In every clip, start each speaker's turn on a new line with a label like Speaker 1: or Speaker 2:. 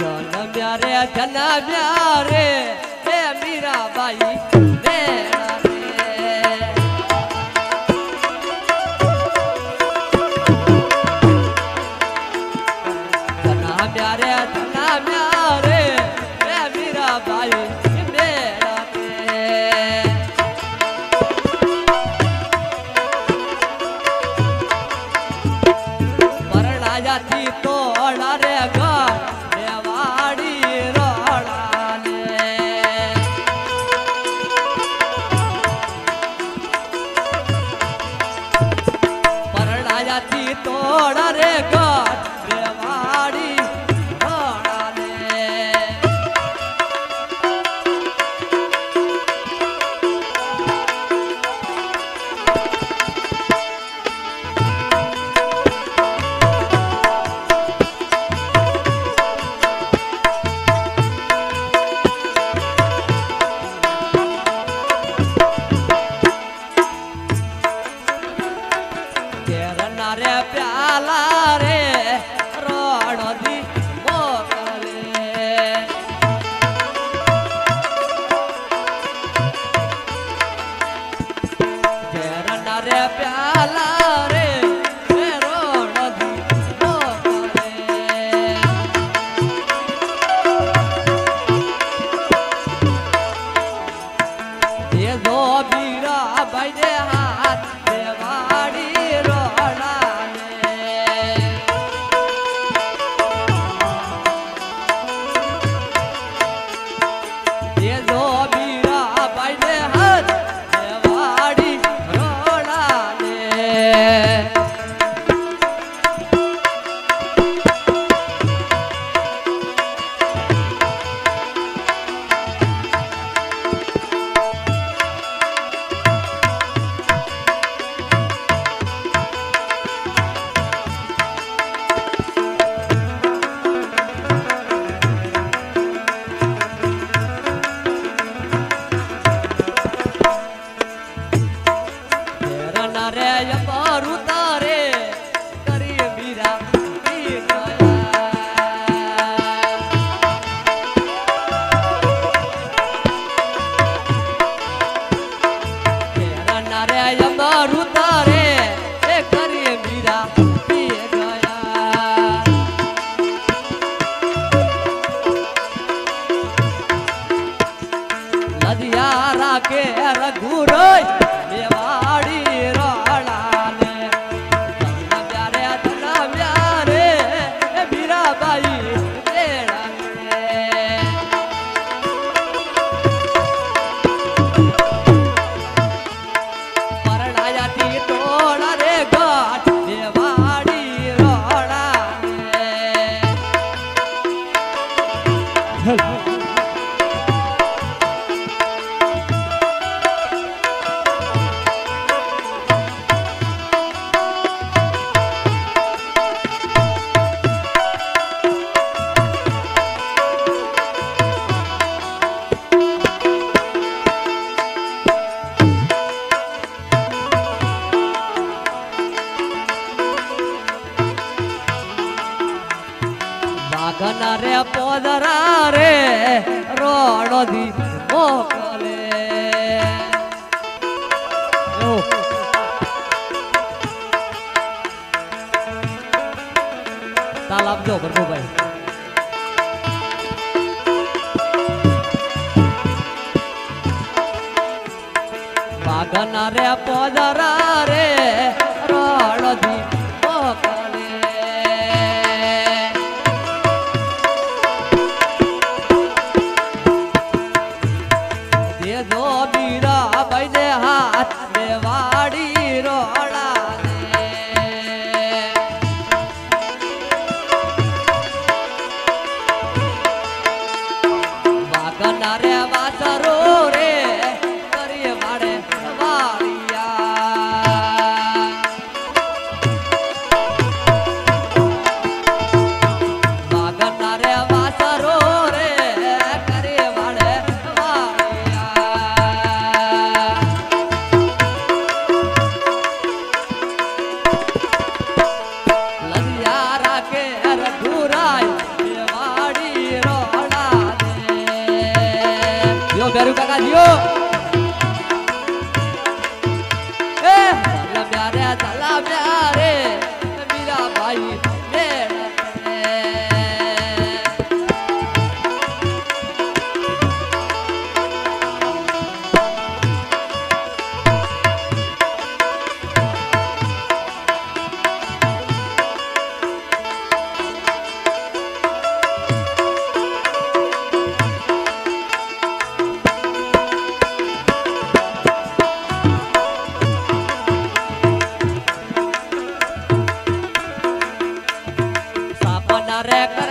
Speaker 1: જન્મ્યા રે જન્મ્યા રે બે મીરાબાઈ જન્મ્યા રે જન્મ્યા રે બે મીરાબાઈ જાતિ તો અડારે કે રઘુરો મેવાડ મોદી મોકલે તાલ આપજો પ્રભુભાઈ. વાગના રે પોદરા રે રોડથી સાપના રે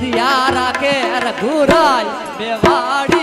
Speaker 1: લધિયા રાખે રઘુરાય બેવાડી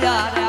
Speaker 1: Ayara